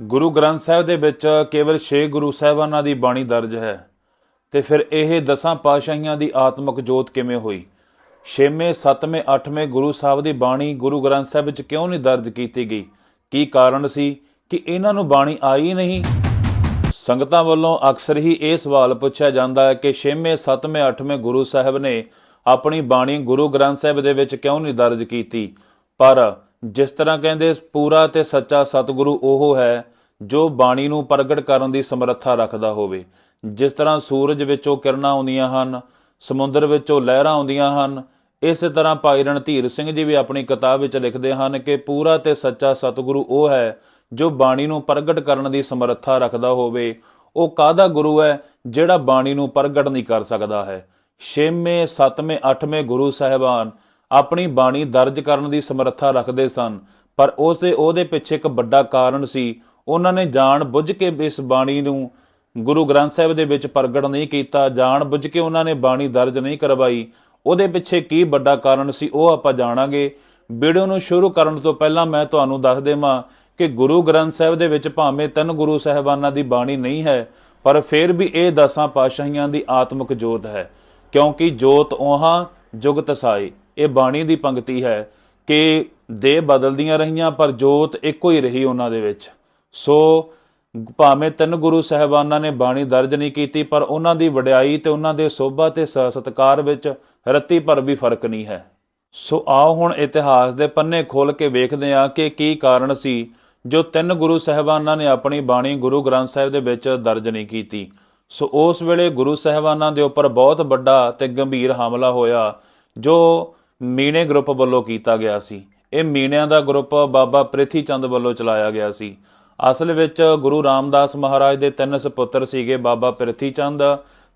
ਗੁਰੂ ਗ੍ਰੰਥ ਸਾਹਿਬ ਦੇ ਵਿੱਚ ਕੇਵਲ 6 ਗੁਰੂ ਸਾਹਿਬਾਨਾਂ ਦੀ ਬਾਣੀ ਦਰਜ ਹੈ ਤੇ ਫਿਰ ਇਹ ਦਸਾਂ ਪਾਤਸ਼ਾਹੀਆਂ ਦੀ ਆਤਮਿਕ ਜੋਤ ਕਿਵੇਂ ਹੋਈ? ਛੇਵੇਂ, ਸੱਤਵੇਂ, ਅੱਠਵੇਂ ਗੁਰੂ ਸਾਹਿਬ ਦੀ ਬਾਣੀ ਗੁਰੂ ਗ੍ਰੰਥ ਸਾਹਿਬ ਵਿੱਚ ਕਿਉਂ ਨਹੀਂ ਦਰਜ ਕੀਤੀ ਗਈ? ਕੀ ਕਾਰਨ ਸੀ ਕਿ ਇਹਨਾਂ ਨੂੰ ਬਾਣੀ ਆਈ ਨਹੀਂ? ਸੰਗਤਾਂ ਵੱਲੋਂ ਅਕਸਰ ਹੀ ਇਹ ਸਵਾਲ ਪੁੱਛਿਆ ਜਾਂਦਾ ਹੈ ਕਿ ਛੇਵੇਂ, ਸੱਤਵੇਂ, ਅੱਠਵੇਂ ਗੁਰੂ ਸਾਹਿਬ ਨੇ ਆਪਣੀ ਬਾਣੀ ਗੁਰੂ ਗ੍ਰੰਥ ਸਾਹਿਬ ਦੇ ਵਿੱਚ ਕਿਉਂ ਨਹੀਂ ਦਰਜ ਕੀਤੀ? ਪਰ ਜਿਸ ਤਰ੍ਹਾਂ ਕਹਿੰਦੇ, ਪੂਰਾ ਤੇ ਸੱਚਾ ਸਤਿਗੁਰੂ ਉਹ ਹੈ ਜੋ ਬਾਣੀ ਨੂੰ ਪ੍ਰਗਟ ਕਰਨ ਦੀ ਸਮਰੱਥਾ ਰੱਖਦਾ ਹੋਵੇ। ਜਿਸ ਤਰ੍ਹਾਂ ਸੂਰਜ ਵਿੱਚੋਂ ਕਿਰਨਾਂ ਆਉਂਦੀਆਂ ਹਨ, ਸਮੁੰਦਰ ਵਿੱਚੋਂ ਲਹਿਰਾਂ ਆਉਂਦੀਆਂ ਹਨ, ਇਸੇ ਤਰ੍ਹਾਂ ਭਾਈ ਰਣਧੀਰ ਸਿੰਘ ਜੀ ਵੀ ਆਪਣੀ ਕਿਤਾਬ ਵਿੱਚ ਲਿਖਦੇ ਹਨ ਕਿ ਪੂਰਾ ਤੇ ਸੱਚਾ ਸਤਿਗੁਰੂ ਉਹ ਹੈ ਜੋ ਬਾਣੀ ਨੂੰ ਪ੍ਰਗਟ ਕਰਨ ਦੀ ਸਮਰੱਥਾ ਰੱਖਦਾ ਹੋਵੇ। ਉਹ ਕਾਹਦਾ ਗੁਰੂ ਹੈ ਜਿਹੜਾ ਬਾਣੀ ਨੂੰ ਪ੍ਰਗਟ ਨਹੀਂ ਕਰ ਸਕਦਾ ਹੈ? ਛੇਵੇਂ, ਸੱਤਵੇਂ, ਅੱਠਵੇਂ ਗੁਰੂ ਸਾਹਿਬਾਨ ਆਪਣੀ ਬਾਣੀ ਦਰਜ ਕਰਨ ਦੀ ਸਮਰੱਥਾ ਰੱਖਦੇ ਸਨ, ਪਰ ਉਸ ਦੇ ਉਹਦੇ ਪਿੱਛੇ ਇੱਕ ਵੱਡਾ ਕਾਰਨ ਸੀ। ਉਹਨਾਂ ਨੇ ਜਾਣ ਬੁੱਝ ਕੇ ਇਸ ਬਾਣੀ ਨੂੰ ਗੁਰੂ ਗ੍ਰੰਥ ਸਾਹਿਬ ਦੇ ਵਿੱਚ ਪ੍ਰਗਟ ਨਹੀਂ ਕੀਤਾ ਜਾਣ ਬੁੱਝ ਕੇ ਉਹਨਾਂ ਨੇ ਬਾਣੀ ਦਰਜ ਨਹੀਂ ਕਰਵਾਈ। ਉਹਦੇ ਪਿੱਛੇ ਕੀ ਵੱਡਾ ਕਾਰਨ ਸੀ ਉਹ ਆਪਾਂ ਜਾਣਾਂਗੇ। ਵੀਡੀਓ ਨੂੰ ਸ਼ੁਰੂ ਕਰਨ ਤੋਂ ਪਹਿਲਾਂ ਮੈਂ ਤੁਹਾਨੂੰ ਦੱਸ ਦੇਵਾਂ ਕਿ ਗੁਰੂ ਗ੍ਰੰਥ ਸਾਹਿਬ ਦੇ ਵਿੱਚ ਭਾਵੇਂ ਤਿੰਨ ਗੁਰੂ ਸਾਹਿਬਾਨਾਂ ਦੀ ਬਾਣੀ ਨਹੀਂ ਹੈ, ਪਰ ਫਿਰ ਵੀ ਇਹ ਦਸਾਂ ਪਾਤਸ਼ਾਹੀਆਂ ਦੀ ਆਤਮਿਕ ਜੋਤ ਹੈ, ਕਿਉਂਕਿ ਜੋਤ ਉਹਾਂ, ਜੁਗਤ ਸਾਈ ਇਹ ਬਾਣੀ ਦੀ ਪੰਕਤੀ ਹੈ ਕਿ ਦੇਹ ਬਦਲਦੀਆਂ ਰਹੀਆਂ ਪਰ ਜੋਤ ਇੱਕੋ ਹੀ ਰਹੀ ਉਹਨਾਂ ਦੇ ਵਿੱਚ। ਸੋ ਭਾਵੇਂ ਤਿੰਨ ਗੁਰੂ ਸਾਹਿਬਾਨਾਂ ਨੇ ਬਾਣੀ ਦਰਜ ਨਹੀਂ ਕੀਤੀ, ਪਰ ਉਹਨਾਂ ਦੀ ਵਡਿਆਈ ਤੇ ਉਹਨਾਂ ਦੇ ਸੋਭਾ ਤੇ ਸ- ਸਤਿਕਾਰ ਵਿੱਚ ਰੱਤੀ ਭਰ ਵੀ ਫ਼ਰਕ ਨਹੀਂ ਹੈ। ਸੋ ਆਓ ਹੁਣ ਇਤਿਹਾਸ ਦੇ ਪੰਨੇ ਖੋਲ ਕੇ ਵੇਖਦੇ ਹਾਂ ਕਿ ਕੀ ਕਾਰਨ ਸੀ ਜੋ ਤਿੰਨ ਗੁਰੂ ਸਾਹਿਬਾਨਾਂ ਨੇ ਆਪਣੀ ਬਾਣੀ ਗੁਰੂ ਗ੍ਰੰਥ ਸਾਹਿਬ ਦੇ ਵਿੱਚ ਦਰਜ ਨਹੀਂ ਕੀਤੀ। ਸੋ ਉਸ ਵੇਲੇ ਗੁਰੂ ਸਾਹਿਬਾਨਾਂ ਦੇ ਉੱਪਰ ਬਹੁਤ ਵੱਡਾ ਤੇ ਗੰਭੀਰ ਹਮਲਾ ਹੋਇਆ, ਜੋ ਮੀਣੇ ਗਰੁੱਪ ਵੱਲੋਂ ਕੀਤਾ ਗਿਆ ਸੀ। ਇਹ ਮੀਣਿਆਂ ਦਾ ਗਰੁੱਪ ਬਾਬਾ ਪ੍ਰਿਥੀ ਚੰਦ ਵੱਲੋਂ ਚਲਾਇਆ ਗਿਆ ਸੀ। ਅਸਲ ਵਿੱਚ ਗੁਰੂ ਰਾਮਦਾਸ ਮਹਾਰਾਜ ਦੇ ਤਿੰਨ ਸੁਪੁੱਤਰ ਸੀਗੇ ਬਾਬਾ ਪ੍ਰਿਥੀ ਚੰਦ,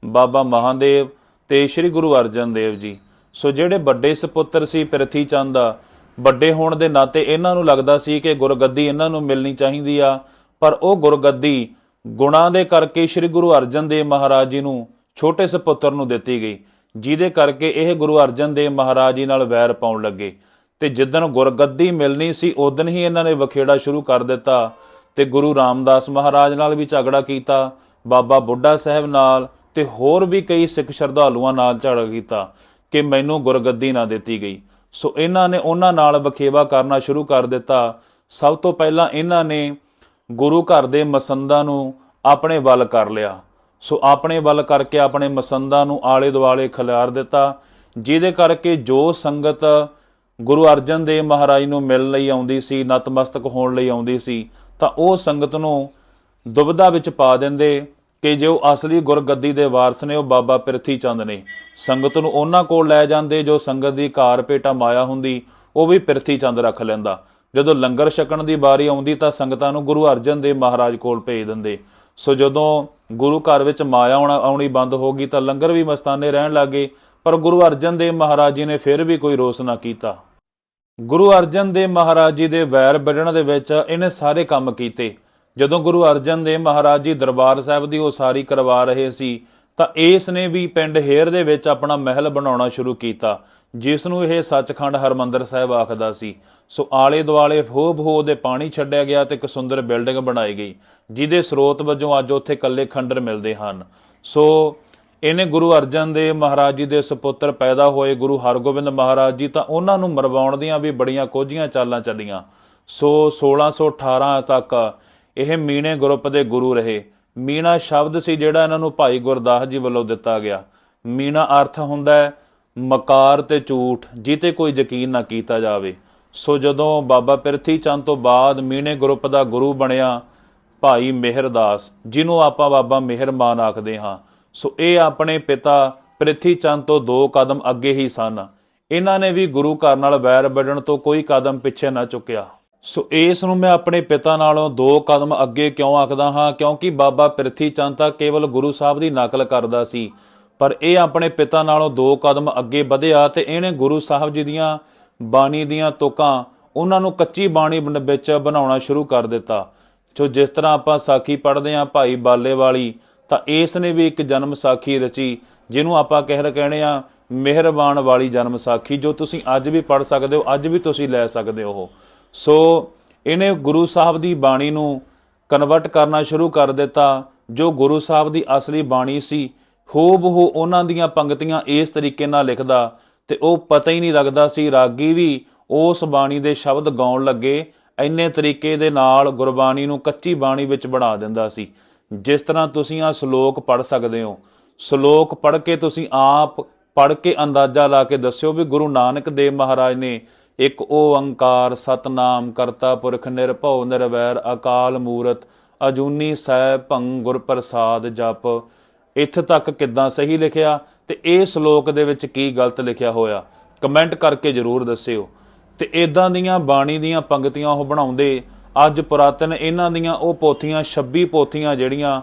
ਬਾਬਾ ਮਹਾਦੇਵ ਤੇ ਸ੍ਰੀ ਗੁਰੂ ਅਰਜਨ ਦੇਵ ਜੀ। ਸੋ ਜਿਹੜੇ ਵੱਡੇ ਸੁਪੁੱਤਰ ਸੀ ਪ੍ਰਿਥੀ ਚੰਦ ਦਾ ਵੱਡੇ ਹੋਣ ਦੇ ਨਾਤੇ ਇਹਨਾਂ ਨੂੰ ਲੱਗਦਾ ਸੀ ਕਿ ਗੁਰਗੱਦੀ ਇਹਨਾਂ ਨੂੰ ਮਿਲਣੀ ਚਾਹੀਦੀ ਆ। ਪਰ ਉਹ ਗੁਰਗੱਦੀ ਗੁਣਾਂ ਦੇ ਕਰਕੇ ਸ੍ਰੀ ਗੁਰੂ ਅਰਜਨ ਦੇਵ ਮਹਾਰਾਜ ਜੀ ਨੂੰ ਛੋਟੇ ਸੁਪੁੱਤਰ ਨੂੰ ਦਿੱਤੀ ਗਈ। ਜਿਹਦੇ ਕਰਕੇ ਇਹ ਗੁਰੂ ਅਰਜਨ ਦੇਵ ਮਹਾਰਾਜ ਜੀ ਨਾਲ ਵੈਰ ਪਾਉਣ ਲੱਗੇ। ਤੇ ਜਿੱਦਣ ਗੁਰਗੱਦੀ ਮਿਲਣੀ ਸੀ ਉਦੋਂ ਹੀ ਇਹਨਾਂ ਨੇ ਵਖੇੜਾ ਸ਼ੁਰੂ ਕਰ ਦਿੱਤਾ ਤੇ ਗੁਰੂ ਰਾਮਦਾਸ ਮਹਾਰਾਜ ਨਾਲ ਵੀ ਝਗੜਾ ਕੀਤਾ, ਬਾਬਾ ਬੁੱਢਾ ਸਾਹਿਬ ਨਾਲ ਤੇ ਹੋਰ ਵੀ ਕਈ ਸਿੱਖ ਸ਼ਰਧਾਲੂਆਂ ਨਾਲ ਝਗੜਾ ਕੀਤਾ ਕਿ ਮੈਨੂੰ ਗੁਰਗੱਦੀ ਨਾ ਦਿੱਤੀ ਗਈ। ਸੋ ਇਹਨਾਂ ਨੇ ਉਹਨਾਂ ਨਾਲ ਵਖੇਵਾ ਕਰਨਾ ਸ਼ੁਰੂ ਕਰ ਦਿੱਤਾ। ਸਭ ਤੋਂ ਪਹਿਲਾਂ ਇਹਨਾਂ ਨੇ ਗੁਰੂ ਘਰ ਦੇ ਮਸੰਦਾਂ ਨੂੰ ਆਪਣੇ ਵੱਲ ਕਰ ਲਿਆ। ਸੋ ਆਪਣੇ ਵੱਲ ਕਰਕੇ ਆਪਣੇ ਮਸੰਦਾਂ ਨੂੰ ਆਲੇ ਦੁਆਲੇ ਖਿਲਾਰ ਦਿੱਤਾ, ਜਿਹਦੇ ਕਰਕੇ ਜੋ ਸੰਗਤ ਗੁਰੂ ਅਰਜਨ ਦੇਵ ਮਹਾਰਾਜ ਨੂੰ ਮਿਲਣ ਲਈ ਆਉਂਦੀ ਸੀ, ਨਤਮਸਤਕ ਹੋਣ ਲਈ ਆਉਂਦੀ ਸੀ, ਤਾਂ ਉਹ ਸੰਗਤ ਨੂੰ ਦੁਬਿਧਾ ਵਿੱਚ ਪਾ ਦਿੰਦੇ ਕਿ ਜੋ ਅਸਲੀ ਗੁਰਗੱਦੀ ਦੇ ਵਾਰਸ ਨੇ, ਉਹ ਬਾਬਾ ਪ੍ਰਿਥੀ ਚੰਦ ਨੇ। ਸੰਗਤ ਨੂੰ ਉਹਨਾਂ ਕੋਲ ਲੈ ਜਾਂਦੇ ਜੋ ਸੰਗਤ ਦੀ ਕਾਰਪੇਟਾ ਮਾਇਆ ਹੁੰਦੀ, ਉਹ ਵੀ ਪ੍ਰਿਥੀ ਚੰਦ ਰੱਖ ਲੈਂਦਾ। ਜਦੋਂ ਲੰਗਰ ਛਕਣ ਦੀ ਵਾਰੀ ਆਉਂਦੀ ਤਾਂ ਸੰਗਤਾਂ ਨੂੰ ਗੁਰੂ ਅਰਜਨ ਦੇਵ ਮਹਾਰਾਜ ਕੋਲ ਭੇਜ ਦਿੰਦੇ। ਸੋ ਜਦੋਂ ਗੁਰੂ ਘਰ ਵਿੱਚ ਮਾਇਆ ਆਉਣਾ ਆਉਣੀ ਬੰਦ ਹੋ ਗਈ ਤਾਂ ਲੰਗਰ ਵੀ ਮਸਤਾਨੇ ਰਹਿਣ ਲੱਗੇ ਪਰ ਗੁਰੂ ਅਰਜਨ ਦੇਵ ਮਹਾਰਾਜ ਜੀ ਨੇ ਫਿਰ ਵੀ ਕੋਈ ਰੋਸ ਨਾ ਕੀਤਾ। ਗੁਰੂ ਅਰਜਨ ਦੇਵ ਮਹਾਰਾਜ ਜੀ ਦੇ ਵੈਰ ਵੱਢਣ ਦੇ ਵਿੱਚ ਇਹਨੇ ਸਾਰੇ ਕੰਮ ਕੀਤੇ। ਜਦੋਂ ਗੁਰੂ ਅਰਜਨ ਦੇਵ ਮਹਾਰਾਜ ਜੀ ਦਰਬਾਰ ਸਾਹਿਬ ਦੀ ਉਸਾਰੀ ਕਰਵਾ ਰਹੇ ਸੀ ਤਾਂ ਇਸ ਨੇ ਵੀ ਪਿੰਡ ਹੇਰ ਦੇ ਵਿੱਚ ਆਪਣਾ ਮਹਿਲ ਬਣਾਉਣਾ ਸ਼ੁਰੂ ਕੀਤਾ, ਜਿਸ ਨੂੰ ਇਹ ਸੱਚਖੰਡ ਹਰਮੰਦਰ ਸਾਹਿਬ ਆਖਦਾ ਸੀ। ਸੋ ਆਲੇ ਦੁਆਲੇ ਹੋਬ ਹੋ ਦੇ ਪਾਣੀ ਛੱਡਿਆ ਗਿਆ ਤੇ ਇੱਕ ਸੁੰਦਰ ਬਿਲਡਿੰਗ ਬਣਾਈ ਗਈ, ਜਿਹਦੇ ਸਰੋਤ ਵਜੋਂ ਅੱਜ ਉੱਥੇ ਕੱਲੇ ਖੰਡਰ ਮਿਲਦੇ ਹਨ। ਸੋ ਇਹਨੇ ਗੁਰੂ ਅਰਜਨ ਦੇਵ ਮਹਾਰਾਜ ਜੀ ਦੇ ਸੁਪੁੱਤਰ ਪੈਦਾ ਹੋਏ ਗੁਰੂ ਹਰਗੋਬਿੰਦ ਮਹਾਰਾਜ ਜੀ ਤਾਂ ਉਹਨਾਂ ਨੂੰ ਮਰਵਾਉਣ ਦੀਆਂ ਵੀ ਬੜੀਆਂ ਕੋਝੀਆਂ ਚਾਲਾਂ ਚੱਲੀਆਂ। ਸੋ 1618 ਤੱਕ ਇਹ ਮੀਣੇ ਗਰੁੱਪ ਦੇ ਗੁਰੂ ਰਹੇ। ਮੀਣਾ ਸ਼ਬਦ ਸੀ ਜਿਹੜਾ ਇਹਨਾਂ ਨੂੰ ਭਾਈ ਗੁਰਦਾਸ ਜੀ ਵੱਲੋਂ ਦਿੱਤਾ ਗਿਆ। ਮੀਣਾ ਅਰਥ ਹੁੰਦਾ ਹੈ, ਮਕਾਰ ਤੇ ਝੂਠ ਜਿਤੇ ਕੋਈ ਯਕੀਨ ਨਾ ਕੀਤਾ ਜਾਵੇ। ਸੋ ਜਦੋਂ ਬਾਬਾ ਪਿਰਥੀ ਚੰਦ ਤੋਂ ਬਾਅਦ ਮੀਣੇ ਗਰੁੱਪ ਦਾ ਗੁਰੂ ਬਣਿਆ ਭਾਈ ਮਿਹਰਦਾਸ, ਜਿਹਨੂੰ ਆਪਾਂ ਬਾਬਾ ਮਿਹਰਮਾਨ ਆਖਦੇ ਹਾਂ। ਸੋ ਇਹ ਆਪਣੇ ਪਿਤਾ ਪ੍ਰਿਥੀ ਚੰਦ ਤੋਂ ਦੋ ਕਦਮ ਅੱਗੇ ਹੀ ਸਨ। ਇਹਨਾਂ ਨੇ ਵੀ ਗੁਰੂ ਘਰ ਨਾਲ ਵੈਰ ਵੱਢਣ ਤੋਂ ਕੋਈ ਕਦਮ ਪਿੱਛੇ ਨਾ ਚੁੱਕਿਆ। ਸੋ ਇਸ ਨੂੰ ਮੈਂ ਆਪਣੇ ਪਿਤਾ ਨਾਲੋਂ ਦੋ ਕਦਮ ਅੱਗੇ ਕਿਉਂ ਆਖਦਾ ਹਾਂ? ਕਿਉਂਕਿ ਬਾਬਾ ਪ੍ਰਿਥੀ ਚੰਦ ਤਾਂ ਕੇਵਲ ਗੁਰੂ ਸਾਹਿਬ ਦੀ ਨਕਲ ਕਰਦਾ ਸੀ। ਪਰ ਇਹ ਆਪਣੇ ਪਿਤਾ ਨਾਲੋਂ ਦੋ ਕਦਮ ਅੱਗੇ ਵਧਿਆ ਤੇ ਇਹਨੇ ਗੁਰੂ ਸਾਹਿਬ ਜੀ ਦੀਆਂ ਬਾਣੀ ਦੀਆਂ ਤੁਕਾਂ, ਉਹਨਾਂ ਨੂੰ ਕੱਚੀ ਬਾਣੀ ਵਿੱਚ ਬਣਾਉਣਾ ਸ਼ੁਰੂ ਕਰ ਦਿੱਤਾ। ਸੋ ਜਿਸ ਤਰ੍ਹਾਂ ਆਪਾਂ ਸਾਖੀ ਪੜ੍ਹਦੇ ਹਾਂ ਭਾਈ ਬਾਲੇ ਵਾਲੀ ਤਾਂ ਇਸ ਨੇ ਵੀ ਇੱਕ ਜਨਮ ਸਾਖੀ ਰਚੀ, ਜਿਹਨੂੰ ਆਪਾਂ ਕਹਿ ਰਹੇ ਕਹਿੰਦੇ ਆ ਮਿਹਰਬਾਨ ਵਾਲੀ ਜਨਮ ਸਾਖੀ, ਜੋ ਤੁਸੀਂ ਅੱਜ ਵੀ ਪੜ੍ਹ ਸਕਦੇ ਹੋ, ਅੱਜ ਵੀ ਤੁਸੀਂ ਲੈ ਸਕਦੇ ਹੋ। ਸੋ ਇਹਨੇ ਗੁਰੂ ਸਾਹਿਬ ਦੀ ਬਾਣੀ ਨੂੰ ਕਨਵਰਟ ਕਰਨਾ ਸ਼ੁਰੂ ਕਰ ਦਿੱਤਾ, ਜੋ ਗੁਰੂ ਸਾਹਿਬ ਦੀ ਅਸਲੀ ਬਾਣੀ ਸੀ, ਹੂਬਹੂ ਉਹਨਾਂ ਦੀਆਂ ਪੰਕਤੀਆਂ ਇਸ ਤਰੀਕੇ ਨਾਲ ਲਿਖਦਾ ਤੇ ਉਹ ਪਤਾ ਹੀ ਨਹੀਂ ਲੱਗਦਾ ਸੀ, ਰਾਗੀ ਵੀ ਉਸ ਬਾਣੀ ਦੇ ਸ਼ਬਦ ਗਾਉਣ ਲੱਗੇ, ਇੰਨੇ ਤਰੀਕੇ ਦੇ ਨਾਲ ਗੁਰਬਾਣੀ ਨੂੰ ਕੱਚੀ ਬਾਣੀ ਵਿੱਚ ਬਣਾ ਦਿੰਦਾ ਸੀ। ਜਿਸ ਤਰ੍ਹਾਂ ਤੁਸੀਂ ਆ ਸ਼ਲੋਕ ਪੜ੍ਹ ਸਕਦੇ ਹੋ, ਸ਼ਲੋਕ ਪੜ੍ਹ ਕੇ ਤੁਸੀਂ ਆਪ ਪੜ੍ਹ ਕੇ ਅੰਦਾਜ਼ਾ ਲਾ ਕੇ ਦੱਸਿਓ ਵੀ ਗੁਰੂ ਨਾਨਕ ਦੇਵ ਮਹਾਰਾਜ ਨੇ ਇੱਕ ਓੰਕਾਰ ਸਤਨਾਮ ਕਰਤਾ ਪੁਰਖ ਨਿਰਭਉ ਨਿਰਵੈਰ ਅਕਾਲ ਮੂਰਤ, ਅਜੂਨੀ ਸੈ ਭੰਗ ਗੁਰ ਪ੍ਰਸਾਦ ਜਪ। ਇੱਥੇ ਤੱਕ ਕਿੱਦਾਂ ਸਹੀ ਲਿਖਿਆ ਤੇ ਇਹ ਸ਼ਲੋਕ ਦੇ ਵਿੱਚ ਕੀ ਗਲਤ ਲਿਖਿਆ ਹੋਇਆ? ਕਮੈਂਟ ਕਰਕੇ ਜਰੂਰ ਦੱਸਿਓ। ਤੇ ਇਦਾਂ ਦੀਆਂ ਬਾਣੀ ਦੀਆਂ ਪੰਕਤੀਆਂ ਉਹ ਬਣਾਉਂਦੇ, ਅੱਜ ਪੁਰਾਤਨ ਇਹਨਾਂ ਦੀਆਂ ਉਹ ਪੋਥੀਆਂ 26 ਪੋਥੀਆਂ ਜਿਹੜੀਆਂ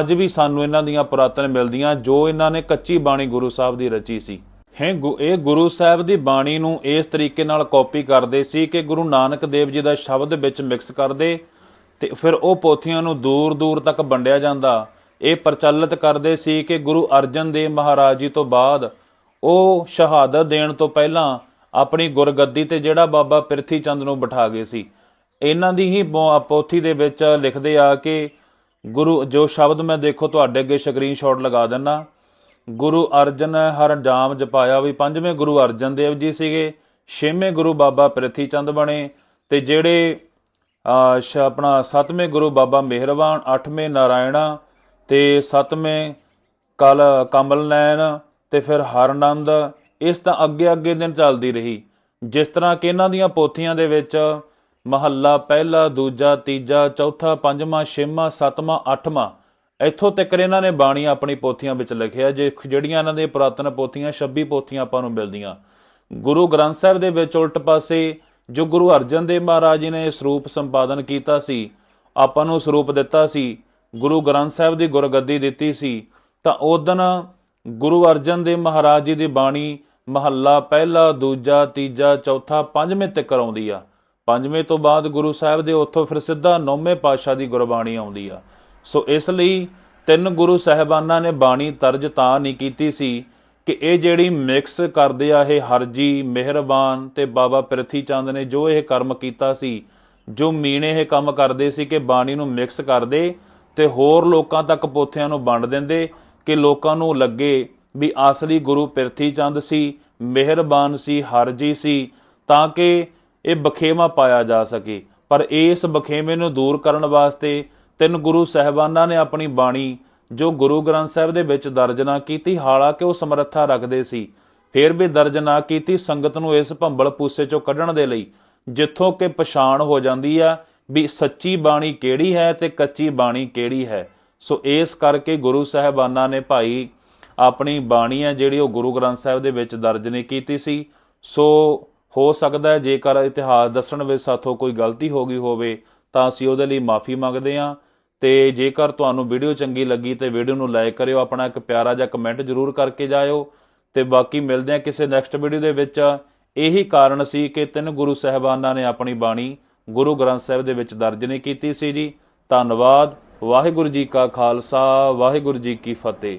ਅੱਜ ਵੀ ਸਾਨੂੰ ਇਹਨਾਂ ਦੀਆਂ ਪੁਰਾਤਨ ਮਿਲਦੀਆਂ, ਜੋ ਇਹਨਾਂ ਨੇ ਕੱਚੀ ਬਾਣੀ ਗੁਰੂ ਸਾਹਿਬ ਦੀ ਰਚੀ ਸੀ। ਹੈ, ਗੁ- ਇਹ ਗੁਰੂ ਸਾਹਿਬ ਦੀ ਬਾਣੀ ਨੂੰ ਇਸ ਤਰੀਕੇ ਨਾਲ ਕਾਪੀ ਕਰਦੇ ਸੀ ਕਿ ਗੁਰੂ ਨਾਨਕ ਦੇਵ ਜੀ ਦਾ ਸ਼ਬਦ ਵਿੱਚ ਮਿਕਸ ਕਰਦੇ ਤੇ ਫਿਰ ਉਹ ਪੋਥੀਆਂ ਨੂੰ ਦੂਰ ਦੂਰ ਤੱਕ ਵੰਡਿਆ ਜਾਂਦਾ। ਇਹ ਪ੍ਰਚਲਿਤ ਕਰਦੇ ਸੀ ਕਿ ਗੁਰੂ ਅਰਜਨ ਦੇਵ ਮਹਾਰਾਜ ਜੀ ਤੋਂ ਬਾਅਦ ਉਹ ਸ਼ਹਾਦਤ ਦੇਣ ਤੋਂ ਪਹਿਲਾਂ ਆਪਣੀ ਗੁਰਗੱਦੀ ਤੇ ਜਿਹੜਾ ਬਾਬਾ ਪ੍ਰਿਥੀ ਚੰਦ ਨੂੰ ਬਿਠਾ ਗਏ ਸੀ। ਇਹਨਾਂ ਦੀ ਹੀ ਬੋ- ਪੋਥੀ ਦੇ ਵਿੱਚ ਲਿਖਦੇ ਆ ਕਿ ਗੁਰੂ, ਜੋ ਸ਼ਬਦ ਮੈਂ ਦੇਖੋ ਤੁਹਾਡੇ ਅੱਗੇ ਸਕਰੀਨਸ਼ਾਟ ਲਗਾ ਦਿੰਨਾ ਗੁਰੂ ਅਰਜਨ ਹਰ ਜਾਮ ਜਪਾਇਆ ਵੀ ਪੰਜਵੇਂ ਗੁਰੂ ਅਰਜਨ ਦੇਵ ਜੀ ਸੀਗੇ, ਛੇਵੇਂ ਗੁਰੂ ਬਾਬਾ ਪ੍ਰਿਥੀ ਚੰਦ ਬਣੇ ਤੇ ਜਿਹੜੇ ਆਪਣਾ ਸੱਤਵੇਂ ਗੁਰੂ ਬਾਬਾ ਮਿਹਰਬਾਨ, ਅੱਠਵੇਂ ਨਾਰਾਇਣਾ ਤੇ ਸੱਤਵੇਂ ਕਲ ਕਮਲ ਨੈਣ ਤੇ ਫਿਰ ਹਰਨੰਦ, ਇਸ ਤਾਂ ਅੱਗੇ ਅੱਗੇ ਦਿਨ ਚੱਲਦੀ ਰਹੀ। ਜਿਸ ਤਰ੍ਹਾਂ ਕਿ ਇਹਨਾਂ ਦੀਆਂ ਪੋਥੀਆਂ ਦੇ ਵਿੱਚ ਮਹੱਲਾ ਪਹਿਲਾ, ਦੂਜਾ, ਤੀਜਾ, ਚੌਥਾ, ਪੰਜਵਾਂ, ਛੇਵਾਂ, ਸੱਤਵਾਂ, ਅੱਠਵਾਂ ਇੱਥੋਂ ਤੱਕ ਇਹਨਾਂ ਨੇ ਬਾਣੀ ਆਪਣੀ ਪੋਥੀਆਂ ਵਿੱਚ ਲਿਖਿਆ, ਜੇ ਜਿਹੜੀਆਂ ਇਹਨਾਂ ਦੇ ਪੁਰਾਤਨ ਪੋਥੀਆਂ 26 ਪੋਥੀਆਂ ਆਪਾਂ ਨੂੰ ਮਿਲਦੀਆਂ। ਗੁਰੂ ਗ੍ਰੰਥ ਸਾਹਿਬ ਦੇ ਵਿੱਚ ਉਲਟ ਪਾਸੇ ਜੋ ਗੁਰੂ ਅਰਜਨ ਦੇਵ ਮਹਾਰਾਜ ਜੀ ਨੇ ਸਰੂਪ ਸੰਪਾਦਨ ਕੀਤਾ ਸੀ, ਆਪਾਂ ਨੂੰ ਸਰੂਪ ਦਿੱਤਾ ਸੀ, ਗੁਰੂ ਗ੍ਰੰਥ ਸਾਹਿਬ ਦੀ ਗੁਰਗੱਦੀ ਦਿੱਤੀ ਸੀ, ਤਾਂ ਉਦਨ ਗੁਰੂ ਅਰਜਨ ਦੇਵ ਮਹਾਰਾਜ ਜੀ ਦੀ ਬਾਣੀ ਮਹੱਲਾ ਪਹਿਲਾ, ਦੂਜਾ, ਤੀਜਾ, ਚੌਥਾ, ਪੰਜਵੇਂ ਤੱਕ ਆਉਂਦੀ ਆ। ਪੰਜਵੇਂ ਤੋਂ ਬਾਅਦ ਗੁਰੂ ਸਾਹਿਬ ਦੇ ਉੱਥੋਂ ਫਿਰ ਸਿੱਧਾ ਨੌਵੇਂ ਪਾਤਸ਼ਾਹ ਦੀ ਗੁਰਬਾਣੀ ਆਉਂਦੀ ਆ। ਸੋ ਇਸ ਲਈ ਤਿੰਨ ਗੁਰੂ ਸਾਹਿਬਾਨਾਂ ਨੇ ਬਾਣੀ ਤਰਜ ਤਾਂ ਨਹੀਂ ਕੀਤੀ ਸੀ ਕਿ ਇਹ ਜਿਹੜੀ ਮਿਕਸ ਕਰਦੇ ਆ ਇਹ ਹਰਜੀ, ਮਿਹਰਬਾਨ ਤੇ ਬਾਬਾ ਪ੍ਰਿਥੀ ਚੰਦ ਨੇ ਜੋ ਇਹ ਕਰਮ ਕੀਤਾ ਸੀ, ਜੋ ਮੀਣੇ ਇਹ ਕੰਮ ਕਰਦੇ ਸੀ ਕਿ ਬਾਣੀ ਨੂੰ ਮਿਕਸ ਕਰਦੇ ਤੇ ਹੋਰ ਲੋਕਾਂ ਤੱਕ ਪੋਥਿਆਂ ਨੂੰ ਵੰਡ ਦਿੰਦੇ ਕਿ ਲੋਕਾਂ ਨੂੰ ਲੱਗੇ ਵੀ ਅਸਲੀ ਗੁਰੂ ਪ੍ਰਿਥੀ ਚੰਦ ਸੀ, ਮਿਹਰਬਾਨ ਸੀ, ਹਰਜੀ ਸੀ, ਤਾਂ ਕਿ ਇਹ ਬਖੇਵਾ ਪਾਇਆ ਜਾ ਸਕੇ। ਪਰ ਇਸ ਬਖੇਵੇਂ ਨੂੰ ਦੂਰ ਕਰਨ ਵਾਸਤੇ ਤਿੰਨ ਗੁਰੂ ਸਹਿਬਾਨਾਂ ਨੇ ਆਪਣੀ ਬਾਣੀ, ਜੋ ਗੁਰੂ ਗ੍ਰੰਥ ਸਾਹਿਬ ਦੇ ਵਿੱਚ ਦਰਜ ਨਾ ਕੀਤੀ, ਹਾਲਾਂਕਿ ਉਹ ਸਮਰੱਥਾ ਰੱਖਦੇ ਸੀ। ਫਿਰ ਵੀ ਦਰਜ ਨਾ ਕੀਤੀ ਸੰਗਤ ਨੂੰ ਇਸ ਭੰਬਲ ਪੂਸੇ ਚੋਂ ਕੱਢਣ ਦੇ ਲਈ, ਜਿੱਥੋਂ ਕਿ ਪਛਾਣ ਹੋ ਜਾਂਦੀ ਆ ਵੀ ਸੱਚੀ ਬਾਣੀ ਕਿਹੜੀ ਹੈ ਤੇ ਕੱਚੀ ਬਾਣੀ ਕਿਹੜੀ ਹੈ। ਸੋ ਇਸ ਕਰਕੇ ਗੁਰੂ ਸਾਹਿਬਾਨਾਂ ਨੇ ਭਾਈ ਆਪਣੀ ਬਾਣੀ ਹੈ ਜਿਹੜੀ ਉਹ ਗੁਰੂ ਗ੍ਰੰਥ ਸਾਹਿਬ ਦੇ ਵਿੱਚ ਦਰਜ ਨਹੀਂ ਕੀਤੀ ਸੀ। ਸੋ ਹੋ ਸਕਦਾ ਹੈ ਜੇਕਰ ਇਤਿਹਾਸ ਦੱਸਣ ਵਿੱਚ ਸਾਥੋਂ ਕੋਈ ਗਲਤੀ ਹੋ ਗਈ ਹੋਵੇ ਤਾਂ ਅਸੀਂ ਉਹਦੇ ਲਈ ਮਾਫੀ ਮੰਗਦੇ ਹਾਂ। ਤੇ ਜੇਕਰ ਤੁਹਾਨੂੰ ਵੀਡੀਓ ਚੰਗੀ ਲੱਗੀ ਤੇ ਵੀਡੀਓ ਨੂੰ ਲਾਈਕ ਕਰਿਓ, ਆਪਣਾ ਇੱਕ ਪਿਆਰਾ ਜਿਹਾ ਕਮੈਂਟ ਜ਼ਰੂਰ ਕਰਕੇ ਜਾਇਓ। ਤੇ ਬਾਕੀ ਮਿਲਦੇ ਹਾਂ ਕਿਸੇ ਨੈਕਸਟ ਵੀਡੀਓ ਦੇ ਵਿੱਚ। ਇਹੀ ਕਾਰਨ ਸੀ ਕਿ ਤਿੰਨ ਗੁਰੂ ਸਹਿਬਾਨਾਂ ਨੇ ਆਪਣੀ ਬਾਣੀ ਗੁਰੂ ਗ੍ਰੰਥ ਸਾਹਿਬ ਦੇ ਵਿੱਚ ਦਰਜ ਨਹੀਂ ਕੀਤੀ ਸੀ ਜੀ। ਧੰਨਵਾਦ। ਵਾਹਿਗੁਰੂ ਜੀ ਕਾ ਖਾਲਸਾ, ਵਾਹਿਗੁਰੂ ਜੀ ਕੀ ਫਤਿਹ।